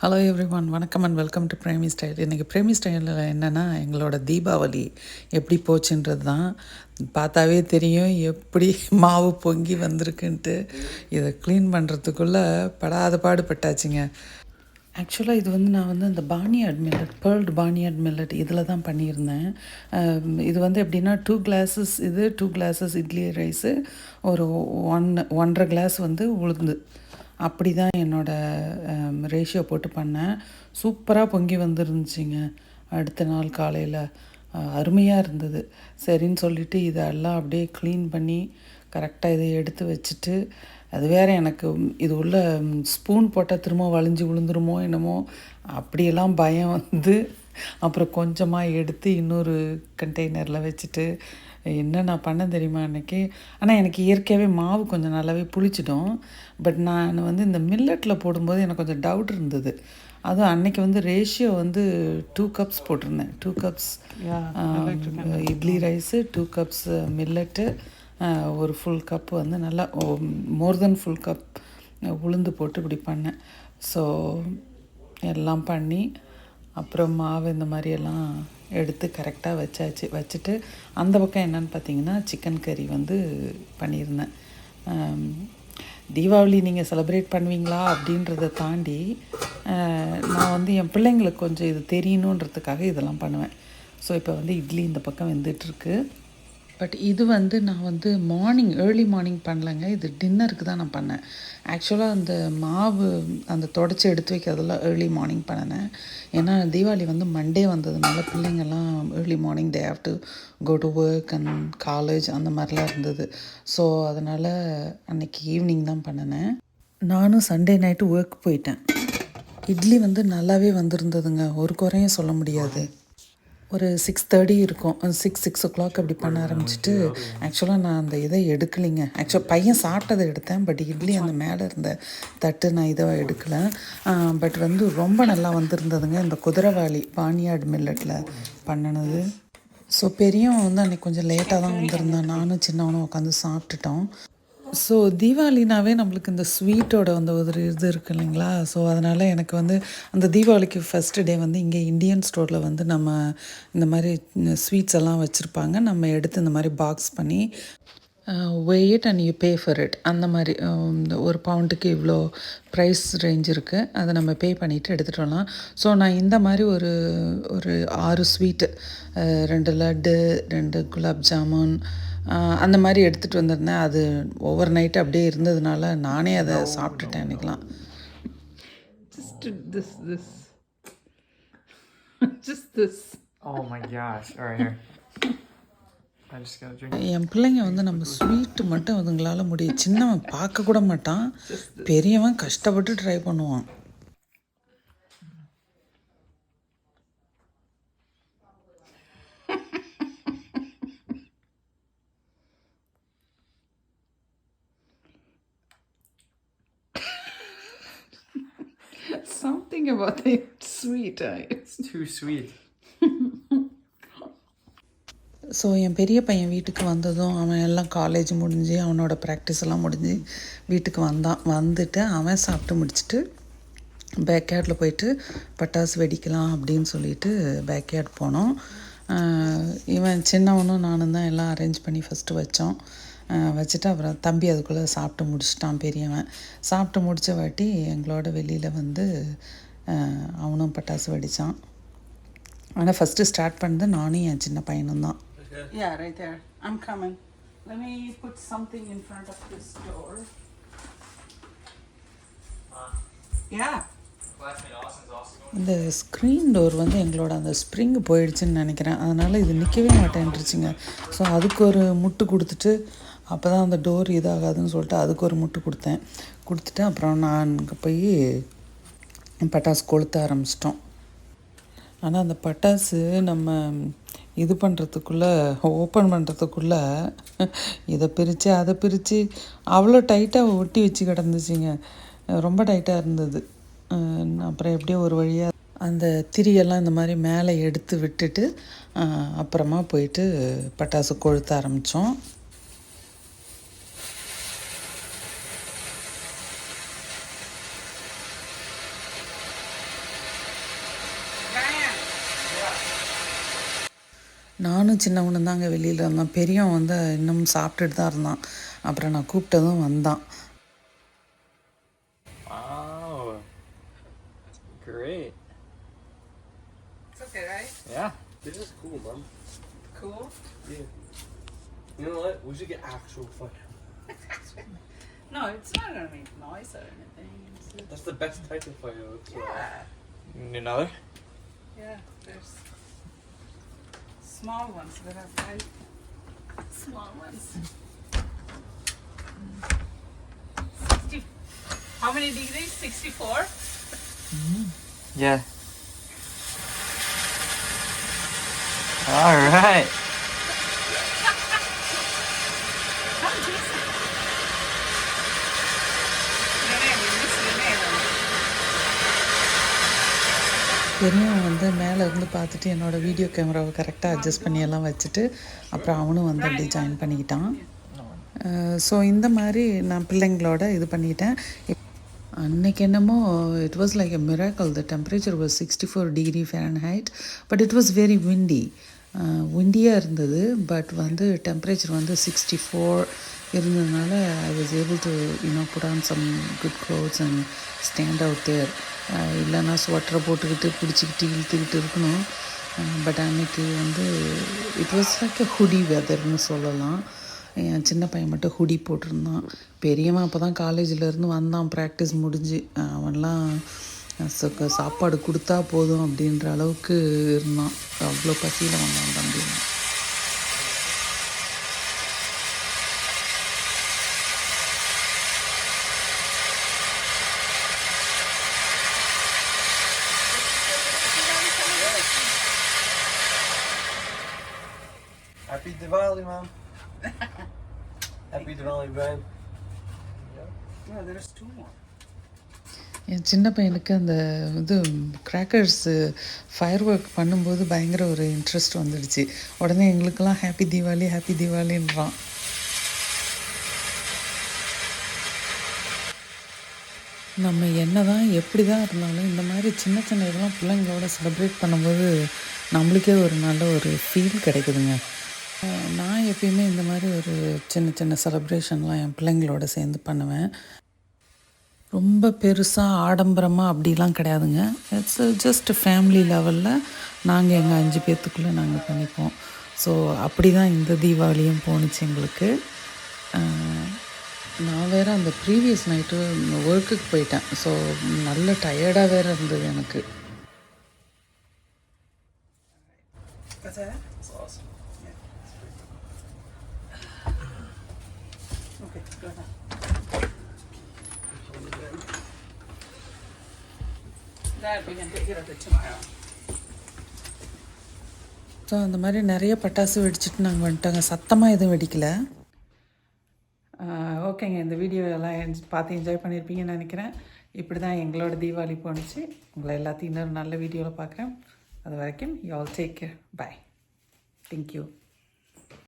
Hello everyone வணக்கம் and welcome to Premi style இன்றைக்கி பிரேமி ஸ்டைலில் என்னென்னா எங்களோட தீபாவளி எப்படி போச்சுன்றது தான் பார்த்தாவே தெரியும். எப்படி மாவு பொங்கி வந்திருக்குன்ட்டு இதை க்ளீன் பண்ணுறதுக்குள்ளே படாத பாடுபட்டாச்சுங்க. ஆக்சுவலாக இது வந்து நான் வந்து அந்த பானியாட் மில்லட் பேர்ல்டு பானியாட் மில்லட் இதில் தான் பண்ணியிருந்தேன். இது வந்து எப்படின்னா டூ கிளாஸஸ் இது டூ கிளாஸஸ் இட்லி ரைஸு ஒரு ஒன் ஒன்றரை கிளாஸ் வந்து உளுந்து. அப்படி தான் என்னோடய ரேஷியோ போட்டு பண்ணேன். சூப்பராக பொங்கி வந்துருந்துச்சிங்க. அடுத்த நாள் காலையில். அருமையாக இருந்தது. சரின்னு சொல்லிவிட்டு இதெல்லாம் அப்படியே க்ளீன் பண்ணி கரெக்டாக இதை எடுத்து வச்சுட்டு அது வேற எனக்கு இது உள்ள ஸ்பூன் போட்டால் திரும்ப வளைஞ்சு விழுந்துருமோ என்னமோ அப்படியெல்லாம் பயம் வந்து அப்புறம் கொஞ்சமாக எடுத்து இன்னொரு கண்டெய்னரில் வச்சுட்டு என்ன நான் பண்ணேன் தெரியுமா அன்னைக்கு? ஆனால் எனக்கு இயற்கையாகவே மாவு கொஞ்சம் நல்லாவே புளிச்சிடும். பட் நான் வந்து இந்த மில்லட்டில் போடும்போது எனக்கு கொஞ்சம் டவுட் இருந்தது. அதுவும் அன்னைக்கு வந்து ரேஷியோ வந்து டூ கப்ஸ் போட்டிருந்தேன். Two cups idli rice two cups millet ஒரு ஃபுல் கப் வந்து நல்லா மோர் தென் ஃபுல் கப் உளுந்து போட்டு இப்படி பண்ணேன். ஸோ எல்லாம் பண்ணி அப்புறம் மாவு இந்த மாதிரியெல்லாம் எடுத்து கரெக்டாக வச்சாச்சு. வச்சுட்டு அந்த பக்கம் என்னன்னு பார்த்தீங்கன்னா சிக்கன் கறி வந்து பண்ணியிருந்தேன். தீபாவளி நீங்கள் செலிப்ரேட் பண்ணுவீங்களா அப்படின்றத தாண்டி நான் வந்து என் பிள்ளைங்களுக்கு கொஞ்சம் இது தெரியணுன்றதுக்காக இதெல்லாம் பண்ணுவேன். ஸோ இப்போ வந்து இட்லி இந்த பக்கம் வெந்துட்டுருக்கு. பட் இது வந்து நான் வந்து மார்னிங் ஏர்லி மார்னிங் பண்ணலைங்க. இது டின்னருக்கு தான் நான் பண்ணேன். ஆக்சுவலாக அந்த மாவு அந்த தொடச்சி எடுத்து வைக்கிறதெல்லாம் ஏர்லி மார்னிங் பண்ணினேன். ஏன்னா தீபாவளி வந்து மண்டே வந்ததுனால பிள்ளைங்கள்லாம் early morning they have to go to work and college அந்த மாதிரிலாம் இருந்தது. ஸோ அதனால் அன்னைக்கு ஈவினிங் தான் பண்ணினேன். நானும் சண்டே நைட்டு ஒர்க் போயிட்டேன். இட்லி வந்து நல்லாவே வந்திருந்ததுங்க. ஒரு குறையும் சொல்ல முடியாது. ஒரு சிக்ஸ் தேர்ட்டி இருக்கும். சிக்ஸ் சிக்ஸ் ஓ கிளாக் அப்படி பண்ண ஆரம்பிச்சிட்டு ஆக்சுவலாக நான் அந்த இதை எடுக்கலைங்க. ஆக்சுவல் பையன் சாப்பிட்டதை எடுத்தேன். பட் இட்லி அந்த மேலே இருந்த தட்டு நான் இதை எடுக்கலை. பட் வந்து ரொம்ப நல்லா வந்திருந்ததுங்க. இந்த குதிரைவாளி பானியாடு மில்லட்டில் பண்ணினது. ஸோ பெரியவன் வந்து அன்றைக்கி கொஞ்சம் லேட்டாக தான் வந்திருந்தான். நானும் சின்னவனும் உட்காந்து சாப்பிட்டுட்டோம். ஸோ தீபாவளினாவே நம்மளுக்கு இந்த ஸ்வீட்டோட அந்த ஒரு இது இருக்கு இல்லைங்களா? ஸோ அதனால் எனக்கு வந்து அந்த தீபாவளிக்கு ஃபஸ்ட்டு டே வந்து இங்கே இந்தியன் ஸ்டோரில் வந்து நம்ம இந்த மாதிரி ஸ்வீட்ஸ் எல்லாம் வச்சுருப்பாங்க. நம்ம எடுத்து இந்த மாதிரி பாக்ஸ் பண்ணி wait and you pay for it அந்த மாதிரி இந்த ஒரு பவுண்டுக்கு இவ்வளோ ப்ரைஸ் ரேஞ்ச் இருக்குது அதை நம்ம பே பண்ணிவிட்டு எடுத்துகிட்டு வரலாம். ஸோ நான் இந்த மாதிரி ஒரு ஒரு ஆறு ஸ்வீட்டு ரெண்டு லட்டு ரெண்டு குலாப் ஜாமுன் அந்த மாதிரி எடுத்துகிட்டு வந்திருந்தேன். அது ஓவர் நைட் அப்படியே இருந்ததுனால நானே அதை சாப்பிட்டுட்டேன் அன்றைக்கெலாம் just this this just this Oh my gosh. All right, here. I just gotta drink. என் பிள்ளைங்க வந்து நம்ம ஸ்வீட்டு மட்டும் அதுங்களால முடியும் சின்னவன் பார்க்க கூட மாட்டான். பெரியவன் கஷ்டப்பட்டு ட்ரை பண்ணுவான். Something about it sweet. It's too sweet. So என் பெரிய பையன் வீட்டுக்கு வந்ததும் அவன் எல்லாம் காலேஜ் முடிஞ்சு அவனோட ப்ராக்டிஸ் எல்லாம் முடிஞ்சு வீட்டுக்கு வந்தான் வந்துட்டு அவன் சாப்பிட்டு முடிச்சுட்டு பேக்யார்டில் போயிட்டு பட்டாசு வெடிக்கலாம் அப்படின்னு சொல்லிட்டு பேக்யார்ட் போனோம் இவன் சின்னவனும் நானும் தான் எல்லாம் அரேஞ்ச் பண்ணி ஃபஸ்ட்டு வச்சோம் வச்சுட்டு அப்புறம் தம்பி அதுக்குள்ளே சாப்பிட்டு முடிச்சிட்டான் பெரியவன் சாப்பிட்டு முடிச்ச வாட்டி எங்களோட வெளியில் வந்து அவனும் பட்டாசு வெடித்தான் ஆனால் ஃபஸ்ட்டு ஸ்டார்ட் பண்ணது நானும் என் சின்ன பையனும் தான் Yeah, right there. I'm coming. Let me put something in front of this door. Yeah. இந்த ஸ்க்ரீன் டோர் வந்து எங்களோட அந்த ஸ்ப்ரிங் போயிடுச்சுன்னு நினைக்கிறேன் அதனால் இது நிற்கவே மாட்டேன்ருச்சுங்க ஸோ அதுக்கு ஒரு முட்டு கொடுத்துட்டு அப்போ தான் அந்த டோர் இதாகாதுன்னு சொல்லிட்டு அதுக்கு ஒரு முட்டு கொடுத்தேன் கொடுத்துட்டு அப்புறம் நான் அங்கே போய் பட்டாசு கொளுத்த ஆரம்பிச்சிட்டோம். ஆனால் அந்த பட்டாசு நம்ம இது பண்ணுறதுக்குள்ளே ஓப்பன் பண்ணுறதுக்குள்ளே இதை பிரித்து அதை பிரித்து அவ்வளோ டைட்டாக ஒட்டி வச்சு கிடந்துச்சிங்க. ரொம்ப டைட்டாக இருந்தது. அப்புறம் எப்படியோ ஒரு வழியாக அந்த திரியெல்லாம் இந்த மாதிரி மேலே எடுத்து விட்டுட்டு அப்புறமா போயிட்டு பட்டாசு கொளுத்த ஆரம்பித்தோம் நானும் சின்னவனும் தாங்க வெளியில் இருந்தோம் பெரியவன் வந்து இன்னும் சாப்பிட்டுட்டு தான் இருந்தான் அப்புறம் நான் கூப்பிட்டதும் வந்தான் Wow. That's great. It's okay, right? Yeah. This is cool, man. Cool. Yeah. You know what? We should get actual fire. No, it's not gonna make noise or anything. It's just- That's the best type of fire. Yeah, Need another? yeah. There's small ones. There are five small ones. Sixty. How many degrees? Sixty-four. Yeah. All right. பெரியவன் வந்து மேலே இருந்து பார்த்துட்டு என்னோட video கேமராவை கரெக்டாக adjust பண்ணி எல்லாம் வச்சுட்டு அப்புறம் அவனும் வந்து அப்படியே ஜாயின் பண்ணிக்கிட்டான். ஸோ இந்த மாதிரி நான் பிள்ளைங்களோட இது பண்ணிட்டேன். அன்னைக்கு என்னமோ it was like a miracle the temperature was sixty four degree Fahrenheit but it was very windy விண்டியாக இருந்தது பட் வந்து டெம்பரேச்சர் வந்து சிக்ஸ்டி ஃபோர் இருந்ததுனால I was able to you know put on some good clothes and stand out there இல்லைன்னா ஸ்வெட்டரை போட்டுக்கிட்டு பிடிச்சிக்கிட்டு இழுத்துக்கிட்டு இருக்கணும். பட் அன்னைக்கு வந்து it was like a hoodie வெதர்னு சொல்லலாம். என் சின்ன பையன் மட்டும் ஹுடி போட்டிருந்தான். பெரியவன் அப்போ தான் காலேஜில் இருந்து வந்தான். ப்ராக்டிஸ் முடிஞ்சு. அவன்லாம் சாப்பாடு கொடுத்தா போதும் அப்படின்ற அளவுக்கு இருந்தான் அவ்வளோ பசியில் வந்தான் தம்பி Happy Diwali, man. Happy Diwali, Brian. என் சின்ன பையனுக்கு அந்த இது கிராக்கர்ஸு ஃபயர் ஒர்க் பண்ணும்போது பயங்கர ஒரு இன்ட்ரெஸ்ட் வந்துடுச்சு. உடனே எங்களுக்கெல்லாம் ஹாப்பி தீபாவளி ஹாப்பி தீபாவளின்றான். நம்ம என்ன தான் எப்படி தான் இருந்தாலும் இந்த மாதிரி சின்ன சின்ன இதெல்லாம் பிள்ளைங்களோட செலிப்ரேட் பண்ணும்போது நம்மளுக்கே ஒரு நல்ல ஒரு ஃபீல் கிடைக்குதுங்க. நான் எப்பயுமே இந்த மாதிரி ஒரு சின்ன சின்ன செலப்ரேஷன்லாம் என் பிள்ளைங்களோட சேர்ந்து பண்ணுவேன். ரொம்ப பெருசாக ஆடம்பரமாக அப்படிலாம் கிடையாதுங்க. இட்ஸ் ஜஸ்ட் ஃபேமிலி லெவலில் நாங்கள் எங்கள் அஞ்சு பேர்த்துக்குள்ளே நாங்கள் பண்ணிப்போம். ஸோ அப்படி தான் இந்த தீபாவளியும் போணுச்சு எங்களுக்கு. நான் வேறு அந்த ப்ரீவியஸ் நைட்டு ஒர்க்குக்கு போயிட்டேன். ஸோ நல்ல டயர்டாக வேறு இருந்தது எனக்கு. Okay, go ahead. ஸோ அந்த மாதிரி நிறைய பட்டாசு வெடிச்சிட்டு நாங்கள் வந்துட்டோங்க. சத்தமாக எதுவும் வெடிக்கலை. ஓகேங்க. இந்த வீடியோ எல்லாம் பார்த்து என்ஜாய் பண்ணியிருப்பீங்கன்னு நினைக்கிறேன். இப்படி தான் எங்களோட தீபாவளி போணுச்சு. உங்களை எல்லாத்தையும் இன்னொரு நல்ல வீடியோவில் பார்க்குறேன். அது வரைக்கும் you all take care bye thank you